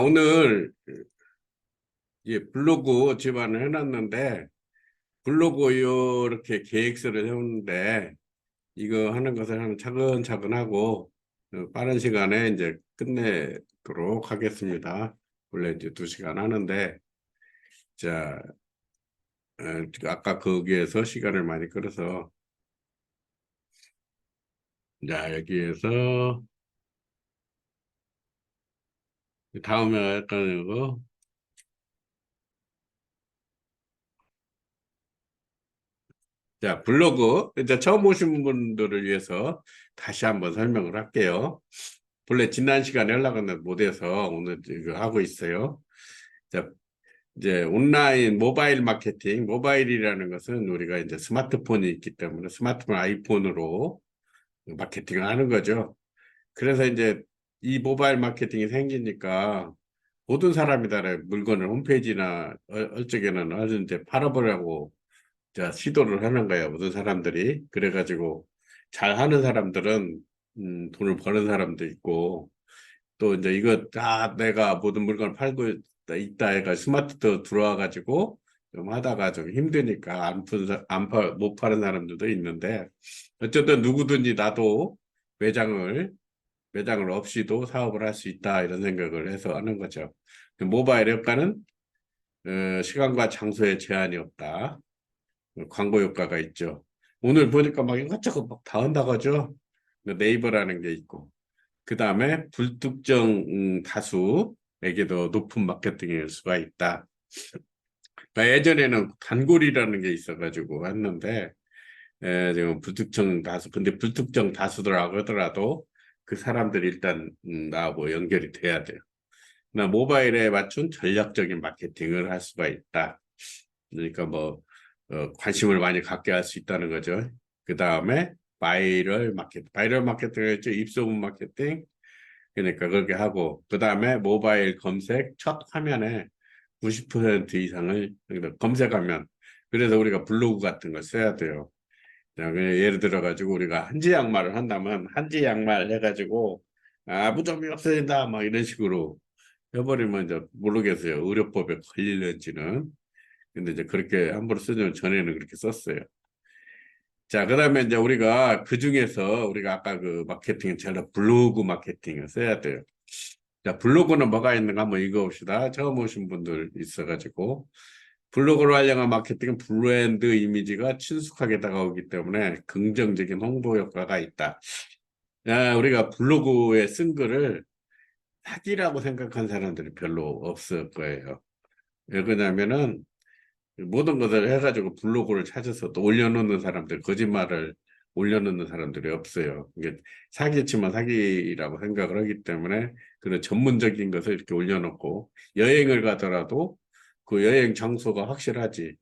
오늘 예, 블로그 집안을 해놨는데 블로그 이렇게 계획서를 세우는데 이거 하는 것을 한 차근차근 하고 어, 빠른 시간에 이제 끝내도록 하겠습니다. 원래 이제 두 시간 하는데 자 어, 아까 거기에서 시간을 많이 끌어서 자 여기에서 다음에 약간 이거 자 블로그 이제 처음 오신 분들을 위해서 다시 한번 설명을 할게요. 본래 지난 시간에 연락은 못해서 오늘 이거 하고 있어요. 자 이제 온라인 모바일 마케팅 모바일이라는 것은 우리가 이제 스마트폰이 있기 때문에 스마트폰 아이폰으로 마케팅을 하는 거죠. 그래서 이제 이 모바일 마케팅이 생기니까 모든 사람이 다 물건을 홈페이지나 어- 어쩌게는 어느 이제 팔아보려고 자, 시도를 하는 거예요. 모든 사람들이. 그래가지고 잘 하는 사람들은 음, 돈을 버는 사람도 있고 또 이제 이거 다 내가 모든 물건을 팔고 있다, 있다 해가 스마트도 들어와 가지고 좀 하다가 좀 힘드니까 안, 푼, 사- 안 파, 못 파는 사람들도 있는데 어쨌든 누구든지 나도 매장을 매장을 없이도 사업을 할 수 있다 이런 생각을 해서 하는 거죠. 그 모바일 효과는 어, 시간과 장소에 제한이 없다. 광고 효과가 있죠. 오늘 보니까 막 이것저것 막 다 한다고 하죠. 그 네이버라는 게 있고. 그 다음에 불특정 음, 다수에게도 높은 마케팅일 수가 있다. 그러니까 예전에는 단골이라는 게 있어가지고 했는데 에, 지금 불특정 다수 근데 불특정 다수더라고 하더라도 그 사람들이 일단 음, 나하고 연결이 돼야 돼요. 나 모바일에 맞춘 전략적인 마케팅을 할 수가 있다. 그러니까 뭐 어, 관심을 많이 갖게 할 수 있다는 거죠. 그 다음에 바이럴 마케팅, 바이럴 마케팅을 했죠. 입소문 마케팅. 그러니까 그렇게 하고 그 다음에 모바일 검색 첫 화면에 90% 이상을 검색하면 그래서 우리가 블로그 같은 걸 써야 돼요. 자, 그 예를 들어 가지고 우리가 한지 양말을 한다면 한지 양말 해가지고 아 무좀이 없어진다 막 이런 식으로 해버리면 이제 모르겠어요. 의료법에 걸릴는지는 근데 이제 그렇게 함부로 쓰면 전에는 그렇게 썼어요. 자, 그 다음에 이제 우리가 그 중에서 우리가 아까 그 마케팅, 제가 블로그 마케팅을 써야 돼요. 자, 블로그는 뭐가 있는가 한번 읽어봅시다. 처음 오신 분들 있어가지고. 블로그로 활용한 마케팅은 브랜드 이미지가 친숙하게 다가오기 때문에 긍정적인 홍보 효과가 있다. 야, 우리가 블로그에 쓴 글을 사기라고 생각한 사람들이 별로 없을 거예요. 왜 그러냐면은 모든 것을 해가지고 블로그를 찾아서 또 올려놓는 사람들, 거짓말을 올려놓는 사람들이 없어요. 이게 사기치면 사기라고 생각을 하기 때문에 그런 전문적인 것을 이렇게 올려놓고 여행을 가더라도 그 여행 장소가 확실하지.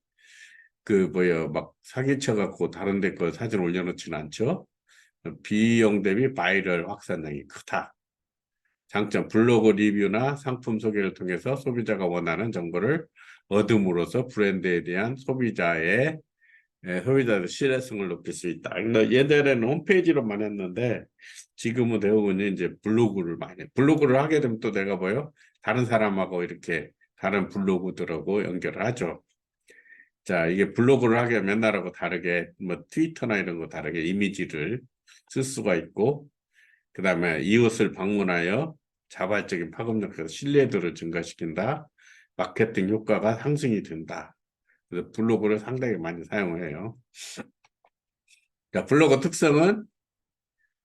그 뭐야 막 사기쳐 갖고 다른 데 거 사진 올려놓지는 않죠. 비용 대비 바이럴 확산량이 크다. 장점 블로그 리뷰나 상품 소개를 통해서 소비자가 원하는 정보를 얻음으로써 브랜드에 대한 소비자의 예, 소비자의 신뢰성을 높일 수 있다. 예전에는 홈페이지로만 했는데 지금은 대부분 이제 블로그를 많이 해. 블로그를 하게 되면 또 내가 뭐요? 다른 사람하고 이렇게 다른 블로그들하고 연결을 하죠. 자, 이게 블로그를 하게 하면 옛날하고 다르게 뭐 트위터나 이런 거 다르게 이미지를 쓸 수가 있고 그 다음에 이웃을 방문하여 자발적인 파급력에서 신뢰도를 증가시킨다. 마케팅 효과가 상승이 된다. 그래서 블로그를 상당히 많이 사용해요. 자, 블로그 특성은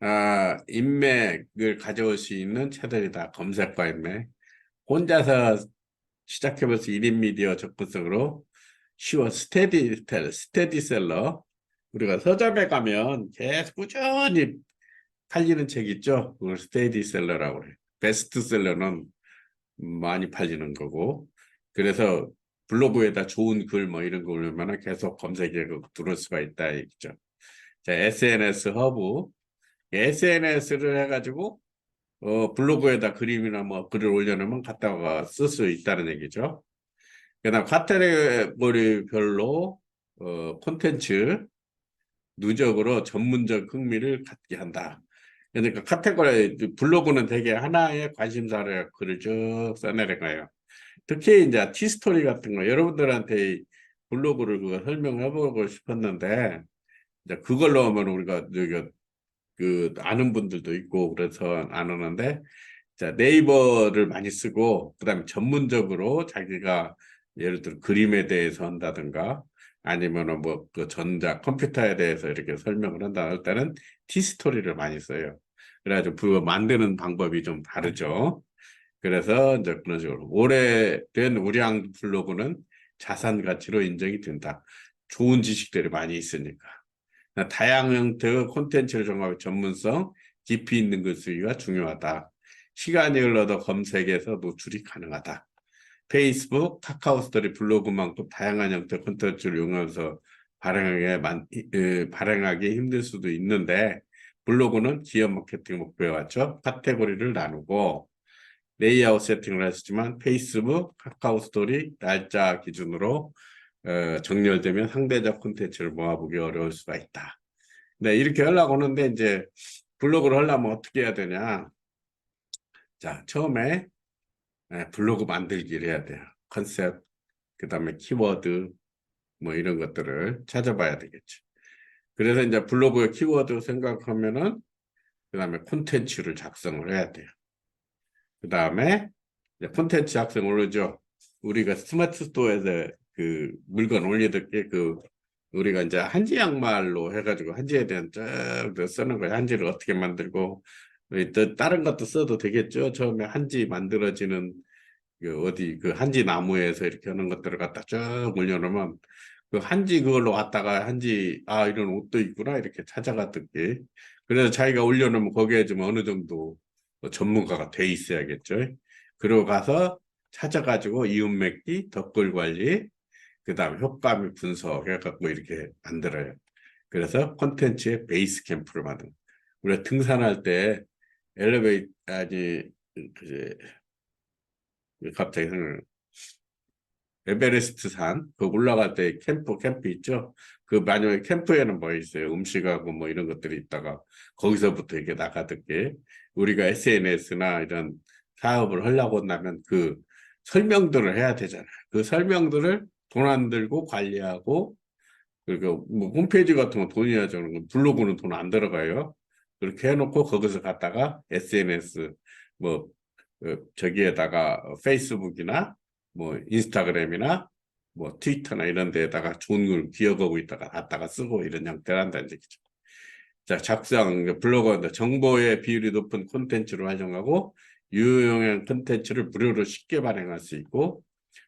아, 인맥을 가져올 수 있는 채널이다. 검색과 인맥. 혼자서 시작해볼 수 1인 미디어 접근성으로 쉬워 스테디 스테디셀러 우리가 서점에 가면 계속 꾸준히 팔리는 책 있죠. 그걸 스테디셀러라고 그래요. 베스트셀러는 많이 팔리는 거고 그래서 블로그에다 좋은 글 뭐 이런 거 올리면 계속 검색에 들어올 수가 있다 얘기죠. 자, SNS 허브 SNS를 해가지고 어, 블로그에다 그림이나 뭐 글을 올려놓으면 갖다가 쓸 수 있다는 얘기죠. 그다음 카테고리별로 어, 콘텐츠 누적으로 전문적 흥미를 갖게 한다. 그러니까 카테고리 블로그는 되게 하나의 관심사를 글을 쭉 써내려가요. 특히 이제 티스토리 같은 거 여러분들한테 이 블로그를 그거 설명해 보고 싶었는데 이제 그걸로 하면 우리가 그 아는 분들도 있고 그래서 안 하는데 자 네이버를 많이 쓰고 그다음에 전문적으로 자기가 예를 들어 그림에 대해서 한다든가 아니면은 뭐 그 전자 컴퓨터에 대해서 이렇게 설명을 한다 할 때는 티스토리를 많이 써요. 그래가지고 그 만드는 방법이 좀 다르죠. 그래서 이제 그런 식으로 오래된 우량 블로그는 자산 가치로 인정이 된다. 좋은 지식들이 많이 있으니까. 다양한 형태의 콘텐츠를 정하고 전문성, 깊이 있는 글쓰기가 중요하다. 시간이 흘러도 검색에서 노출이 가능하다. 페이스북, 카카오 스토리, 블로그만큼 다양한 형태의 콘텐츠를 이용해서 발행하기, 발행하기 힘들 수도 있는데 블로그는 기업 마케팅 목표에 맞춰 카테고리를 나누고 레이아웃 세팅을 했지만 페이스북, 카카오 스토리, 날짜 기준으로 어, 정렬되면 상대적 콘텐츠를 모아보기 어려울 수가 있다. 네, 이렇게 하려고 하는데 이제 블로그를 하려면 어떻게 해야 되냐? 자, 처음에 예, 블로그 만들기를 해야 돼요. 컨셉, 그 다음에 키워드, 뭐 이런 것들을 찾아봐야 되겠죠. 그래서 이제 블로그의 키워드 생각하면은 그 다음에 콘텐츠를 작성을 해야 돼요. 그 다음에 콘텐츠 작성을 하죠. 우리가 스마트 스토어에서 그 물건 올려둘게 그 우리가 이제 한지 양말로 해가지고 한지에 대한 쭉 쓰는 거예요. 한지를 어떻게 만들고 또 다른 것도 써도 되겠죠. 처음에 한지 만들어지는 그 어디 그 한지 나무에서 이렇게 하는 것들을 갖다 쭉 올려놓으면 그 한지 그걸로 왔다가 한지 아 이런 옷도 있구나 이렇게 찾아가듯이 그래서 자기가 올려놓으면 거기에 좀 어느 정도 전문가가 돼 있어야겠죠. 그러고 가서 찾아가지고 이웃 맺기, 덧글 관리, 그 다음 효과물 분석 해갖고 이렇게 만들어요. 그래서 콘텐츠의 베이스 캠프를 만든. 우리가 등산할 때 엘리베이터 아니 그 갑자기 에베레스트 산, 그 올라갈 때 캠프, 캠프 있죠? 그 만약에 캠프에는 뭐 있어요? 음식하고 뭐 이런 것들이 있다가 거기서부터 이렇게 나가듯게 우리가 SNS나 이런 사업을 하려고 한다면 그 설명들을 해야 되잖아요. 그 설명들을 돈 안 들고 관리하고 그리고 뭐 홈페이지 같은 거 돈이 야죠 블로그는 돈 안 들어가요. 그렇게 해놓고 거기서 갔다가 SNS 뭐 어, 저기에다가 페이스북이나 뭐 인스타그램이나 뭐 트위터나 이런 데에다가 좋은 걸 기억하고 있다가 갔다가 쓰고 이런 형태를 한다는 얘기죠. 자, 작성, 블로그, 정보의 비율이 높은 콘텐츠를 활용하고 유용한 콘텐츠를 무료로 쉽게 발행할 수 있고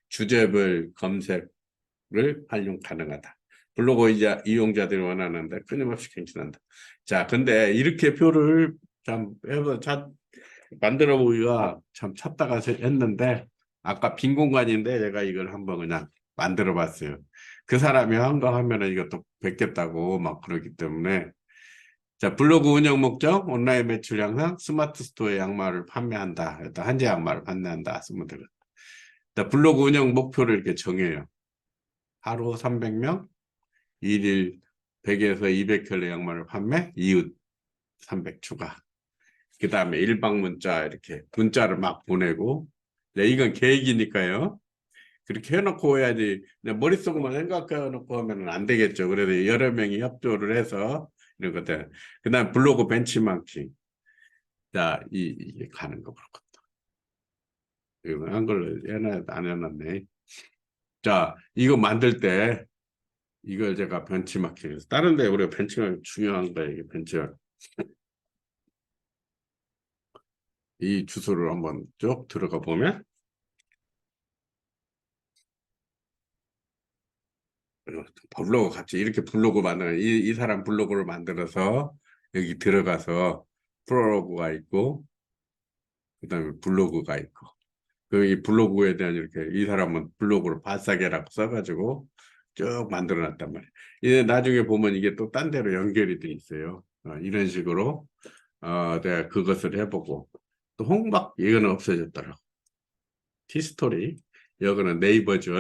주제별 검색 을 활용 가능하다. 블로그 이용자들이 원하는데 끊임없이 갱신한다. 자, 근데 이렇게 표를 참 해서 찾, 만들어 보기가 참 찾다가 했는데 아까 빈 공간인데 제가 이걸 한번 그냥 만들어 봤어요. 그 사람이 한 거 하면은 이것도 뵙겠다고 막 그러기 때문에 자 블로그 운영 목적 온라인 매출 향상 스마트 스토어에 양말을 판매한다. 한지 양말을 판매한다. 쓰면. 자 블로그 운영 목표를 이렇게 정해요. 하루 300명, 일일 100에서 200켤레 양말을 판매, 이웃 300 추가. 그 다음에 일방 문자 이렇게 문자를 막 보내고 네, 이건 계획이니까요. 그렇게 해놓고 해야지 그냥 머릿속만 생각해놓고 하면 안 되겠죠. 그래서 여러 명이 협조를 해서 이런 것들 그 다음 블로그 벤치마킹 자 이, 이게 가는 거 그렇거든. 이거 한걸로 해놔 안 해놨네. 자 이거 만들 때 이걸 제가 벤치마킹해서 다른 데 우리가 벤치마킹 중요한 거예요. 이게 벤치마킹. 이 주소를 한번 쭉 들어가 보면 블로그 같이 이렇게 블로그 만드는 이, 이 사람 블로그를 만들어서 여기 들어가서 프로로그가 있고 그 다음에 블로그가 있고 그 이 블로그에 대한 이렇게 이 사람은 블로그를 바싸게라고 써가지고 쭉 만들어놨단 말이에요. 이제 나중에 보면 이게 또 딴 데로 연결이 돼 있어요. 어, 이런 식으로 어, 내가 그것을 해보고 또 홍박 이거는 없어졌더라고. 티스토리 여기는 네이버죠.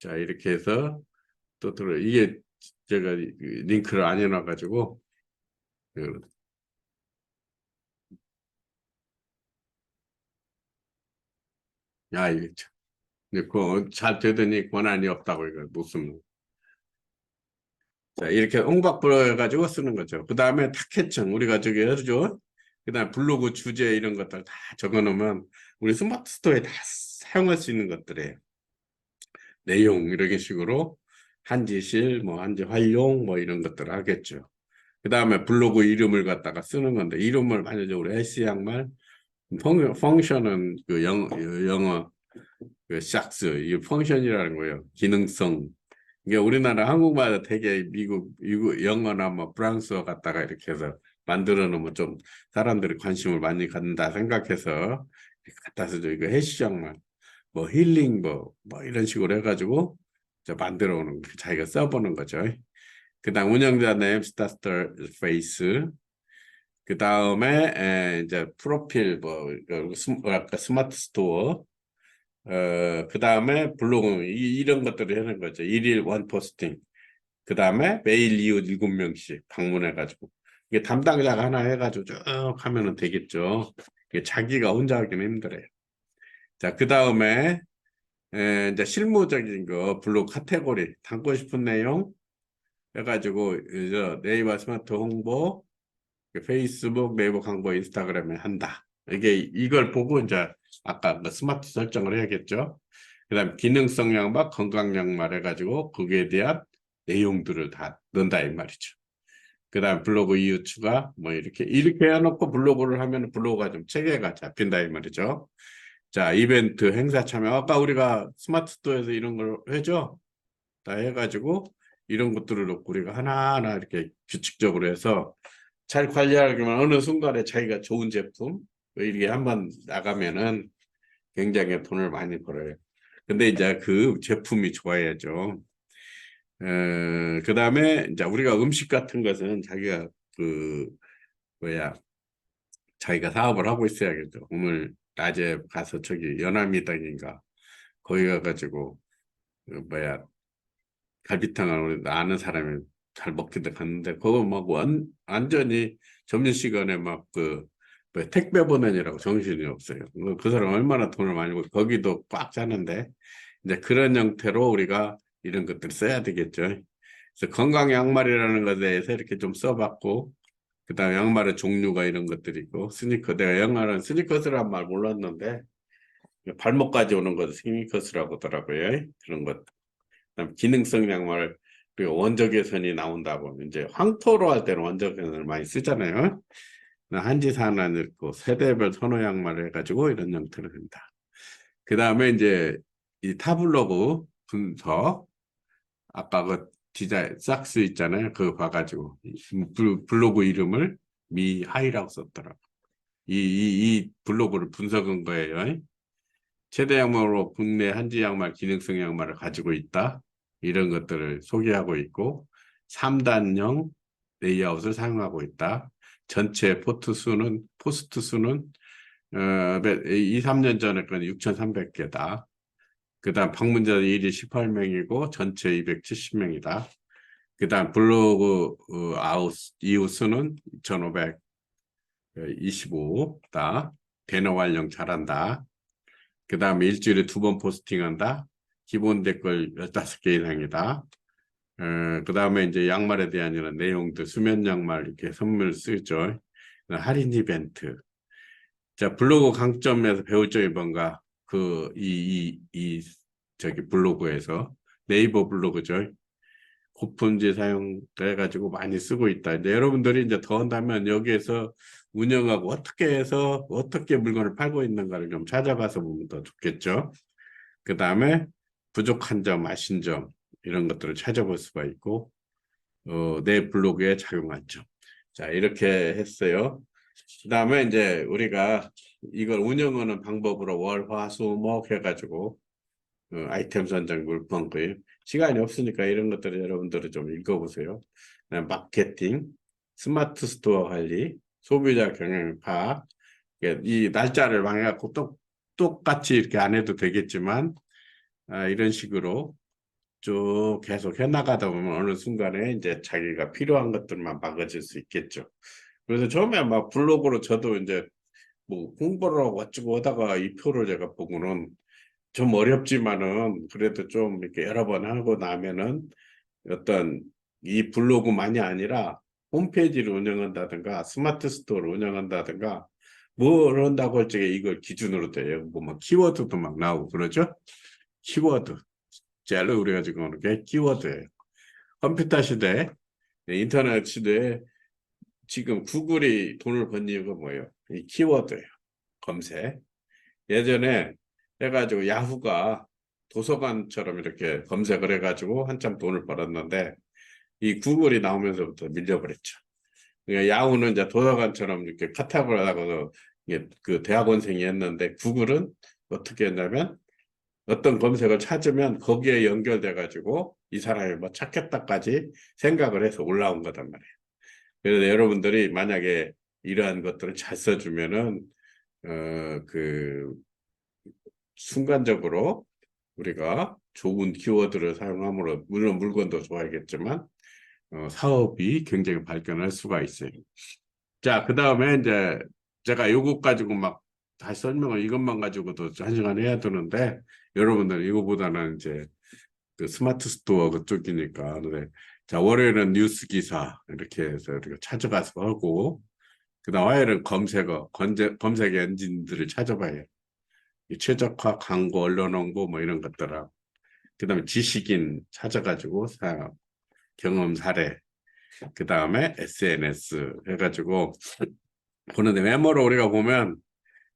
자 이렇게 해서 또 들어 이게 제가 링크를 안 해놔 가지고 야. 근데 그잘 되더니 권한이 없다고 이거 무슨 자 이렇게 옹박불어 해가지고 쓰는 거죠. 그 다음에 타켓청 우리가 저기 해주죠. 그 다음 블로그 주제 이런 것들 다 적어 놓으면 우리 스마트 스토어에 다 사용할 수 있는 것들이에요. 내용 이런 식으로 한지실 뭐 한지 활용 뭐 이런 것들을 하겠죠. 그 다음에 블로그 이름을 갖다가 쓰는 건데 이름을 만약에 우리 S 양말 펑, 펑션은 그 영, 영어 그 샥스 이 펑션이라는 거예요. 기능성. 이게 우리나라 한국말 되게 미국, 미국 영어나 뭐 프랑스어 갖다가 이렇게 해서 만들어 놓으면 좀 사람들이 관심을 많이 갖는다 생각해서 이렇게 갖다 쓰죠. 이거 해시장만 뭐 힐링 뭐, 뭐 이런 식으로 해가지고 저 만들어 오는 거, 자기가 써보는 거죠. 그 다음 운영자 네임 스타스터 페이스 그 다음에 이제 프로필 뭐 아까 스마트 스토어 어, 그 다음에 블로그 이, 이런 것들을 하는 거죠. 일일 원 포스팅. 그 다음에 매일 이웃 일곱 명씩 방문해가지고 이게 담당자가 하나 해가지고 쭉 하면은 되겠죠. 이게 자기가 혼자 하기는 힘들어요. 자, 그 다음에 이제 실무적인 거 블로그 카테고리 담고 싶은 내용 해가지고 저 네이버 스마트 홍보, 그 페이스북, 네이버 광고, 인스타그램에 한다. 이게 이걸 보고 이제 아까 그 스마트 설정을 해야겠죠. 그다음 기능성 양말, 건강 양말 해가지고 거기에 대한 내용들을 다 넣는다 이 말이죠. 그다음 블로그 이유 추가 뭐 이렇게 이렇게 해놓고 블로그를 하면 블로그가 좀 체계가 잡힌다 이 말이죠. 자 이벤트 행사 참여 아까 우리가 스마트 스토어에서 이런 걸 해죠. 다 해가지고 이런 것들을 놓고 우리가 하나하나 이렇게 규칙적으로 해서 잘 관리하려면 어느 순간에 자기가 좋은 제품 이렇게 한번 나가면은 굉장히 돈을 많이 벌어요. 근데 이제 그 제품이 좋아야죠. 어, 그 다음에 이제 우리가 음식 같은 것은 자기가 그 뭐야 자기가 사업을 하고 있어야겠죠. 오늘 낮에 가서 저기 연암미당인가 거기 가가지고 그 뭐야 갈비탕을 아는 사람이 잘 먹기도 갔는데 그거 막 완, 완전히 점심시간에 막그 뭐 택배 보내느라고 정신이 없어요. 그- 그 사람 얼마나 돈을 많이 벌 거기도 꽉 차는데 이제 그런 형태로 우리가 이런 것들을 써야 되겠죠. 그래서 건강 양말이라는 것에 대해서 이렇게 좀 써봤고 그다음 양말의 종류가 이런 것들이 있고 스니커 내가 양말은 스니커스란 말 몰랐는데 발목까지 오는 것을 스니커스라고 하더라고요. 그런 것. 그다음 기능성 양말 그리고 원적외선이 나온다고 이제 황토로 할 때는 원적외선을 많이 쓰잖아요. 한지산안 읽고 세대별 선호 양말을 해가지고 이런 형태로 된다. 그 다음에 이제 이 타블로그 분석 아까 그 디자인 삭스 있잖아요. 그거 봐가지고 블로그 이름을 미하이라고 썼더라고. 이, 이, 이 블로그를 분석한 거예요. 최대 양말로 국내 한지 양말 기능성 양말을 가지고 있다. 이런 것들을 소개하고 있고 3단형 레이아웃을 사용하고 있다. 전체 포트 수는 포스트 수는 어, 2, 3년 전에 건 6,300개다. 그 다음 방문자 일이 18명이고 전체 270명이다. 그 다음 블로그 어, 아웃 이웃 수는 2,525다. 배너 활용 잘한다. 그 다음에 일주일에 두 번 포스팅한다. 기본 댓글 15개 이상이다. 어, 그 다음에 이제 양말에 대한 이런 내용들, 수면 양말 이렇게 선물 쓰죠. 할인 이벤트. 자, 블로그 강점에서 배울 점이 뭔가, 그, 이, 이, 이, 저기 블로그에서, 네이버 블로그죠. 고품질 사용해가지고 많이 쓰고 있다. 이제 여러분들이 이제 더 한다면 여기에서 운영하고 어떻게 해서 어떻게 물건을 팔고 있는가를 좀 찾아가서 보면 더 좋겠죠. 그 다음에 부족한 점, 아신 점, 이런 것들을 찾아볼 수가 있고 어, 내 블로그에 작용한 점. 자 이렇게 했어요. 그 다음에 이제 우리가 이걸 운영하는 방법으로 월, 화, 수, 목 해가지고 어, 아이템 선정, 물품 구입 시간이 없으니까 이런 것들을 여러분들은 좀 읽어보세요. 마케팅, 스마트 스토어 관리, 소비자 경영 파악 이 날짜를 망해갖고 똑, 똑같이 이렇게 안 해도 되겠지만 아, 이런 식으로 쭉 계속 해나가다 보면 어느 순간에 이제 자기가 필요한 것들만 막아질 수 있겠죠. 그래서 처음에 막 블로그로 저도 이제 뭐 공부를 하고 어쩌고 하다가 이 표를 제가 보고는 좀 어렵지만은 그래도 좀 이렇게 여러 번 하고 나면은 어떤 이 블로그만이 아니라 홈페이지를 운영한다든가 스마트 스토어를 운영한다든가 뭘 한다고 할 적에 이걸 기준으로 돼요. 뭐뭐 키워드도 막 나오고 그러죠. 키워드. 제일 우리가 지금 하는 게 키워드예요. 컴퓨터 시대, 인터넷 시대에 지금 구글이 돈을 번 이유가 뭐예요? 이 키워드예요. 검색. 예전에 해가지고 야후가 도서관처럼 이렇게 검색을 해가지고 한참 돈을 벌었는데 이 구글이 나오면서부터 밀려버렸죠. 그러니까 야후는 이제 도서관처럼 이렇게 이게 그 대학원생이 했는데 구글은 어떻게 했냐면 어떤 검색을 찾으면 거기에 연결돼 가지고 이 사람이 뭐 찾겠다까지 생각을 해서 올라온 거단 말이에요. 그래서 여러분들이 만약에 이러한 것들을 잘 써주면은 어 그 순간적으로 우리가 좋은 키워드를 사용함으로 물론 물건도 좋아야겠지만 어, 사업이 굉장히 발전할 수가 있어요. 자, 그 다음에 이제 제가 요것 가지고 막 다시 설명을 이것만 가지고도 한 시간 해야 되는데 여러분들 이거보다는 이제 그 스마트 스토어 그쪽이니까 네. 자 월요일은 뉴스 기사 이렇게 해서 우리가 찾아가서 하고 그다음 화요일은 검색어 검색 검색 엔진들을 찾아봐요. 이 최적화 광고 언론 홍보 뭐 이런 것들하고 그다음에 지식인 찾아가지고 사 경험 사례 그 다음에 SNS 해가지고 보는데 메모로 우리가 보면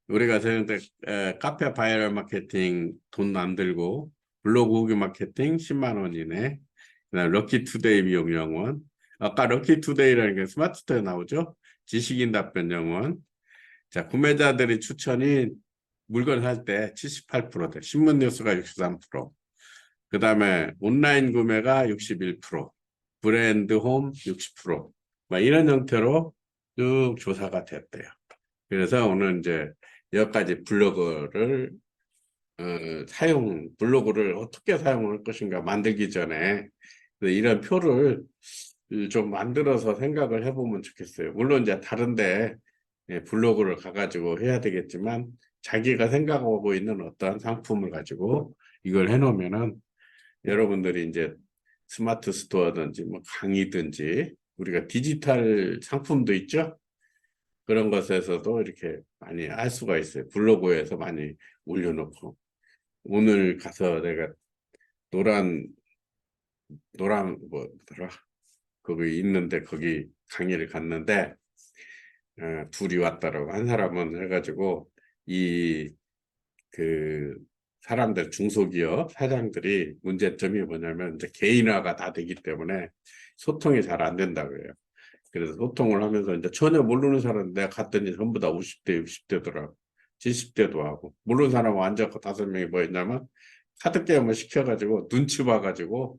우리가 생각때 카페 바이럴 마케팅 돈 안 들고 블로그 후기 마케팅 10만 원이네. 그다음 럭키 투데이 비용 영원. 아까 럭키 투데이라는 게 스마트 스토어에 나오죠. 지식인 답변 영원. 자 구매자들이 추천이 물건 살 때 78%돼. 신문 뉴스가 63%. 그 다음에 온라인 구매가 61%. 브랜드 홈 60%. 막 이런 형태로 쭉 조사가 됐대요. 그래서 오늘 이제 여기까지 블로그를 어, 사용 블로그를 어떻게 사용할 것인가 만들기 전에 이런 표를 좀 만들어서 생각을 해보면 좋겠어요. 물론 이제 다른데 예, 블로그를 가가지고 해야 되겠지만 자기가 생각하고 있는 어떠한 상품을 가지고 이걸 해놓으면은 여러분들이 이제 스마트 스토어든지 뭐 강의든지 우리가 디지털 상품도 있죠. 그런 것에서도 이렇게 많이 할 수가 있어요. 블로그에서 많이 올려놓고 오늘 가서 내가 노란 노란 뭐더라 거기 있는데 거기 강의를 갔는데 어, 둘이 왔다라고 한 사람은 해가지고 이 그 사람들 중소기업 사장들이 문제점이 뭐냐면 이제 개인화가 다 되기 때문에 소통이 잘 안 된다고요. 그래서 소통을 하면서 이제 전혀 모르는 사람 내가 갔더니 전부 다 50대, 60대더라고. 70대도 하고. 모르는 사람은 앉아서 다섯 명이 뭐 했냐면 카드 게임을 시켜가지고 눈치 봐가지고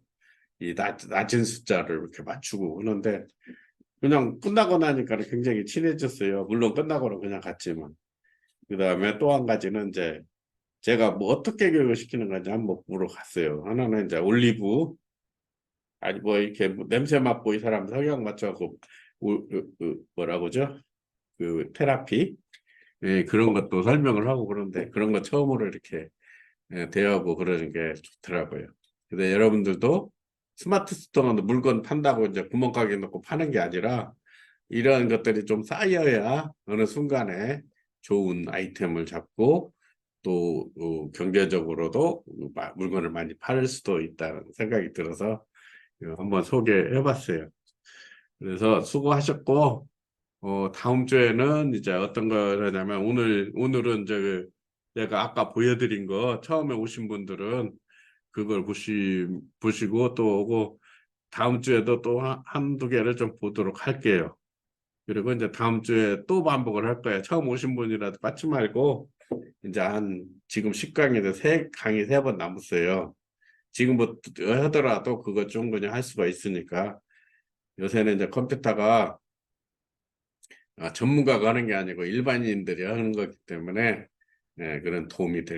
이 낮, 낮은 숫자를 이렇게 맞추고 그러는데 그냥 끝나고 나니까 굉장히 친해졌어요. 물론 끝나고는 그냥 갔지만. 그 다음에 또 한 가지는 이제 제가 뭐 어떻게 교육을 시키는 건지 한번 물어봤어요. 하나는 이제 올리브 아니 뭐 이렇게 뭐 냄새 맡고 이 사람 성향 맞춰갖고 뭐라고죠? 그 테라피 예, 그런 것도 설명을 하고 그런데 그런 거 처음으로 이렇게 예, 대하고 그러는 게 좋더라고요. 근데 여러분들도 스마트 스토어는 물건 판다고 이제 구멍가게 놓고 파는 게 아니라 이런 것들이 좀 쌓여야 어느 순간에 좋은 아이템을 잡고 또 어, 경제적으로도 마- 물건을 많이 팔 수도 있다는 생각이 들어서 이거 한번 소개해 봤어요. 그래서 수고하셨고 어, 다음 주에는 이제 어떤 걸 하냐면 오늘 오늘은 이제 그 내가 아까 보여드린 거 처음에 오신 분들은 그걸 보시 보시고 또 오고 다음 주에도 또 한- 한두 개를 좀 보도록 할게요. 그리고 이제 다음 주에 또 반복을 할 거예요. 처음 오신 분이라도 빠지 말고 이제 한 지금 10강에서 세 강의 세 번 남았어요. 지금부터 하더라도 그거 좀 그냥 할 수가 있으니까 요새는 이제 컴퓨터가 아, 전문가가 하는 게 아니고 일반인들이 하는 거기 때문에 예, 그런 도움이 될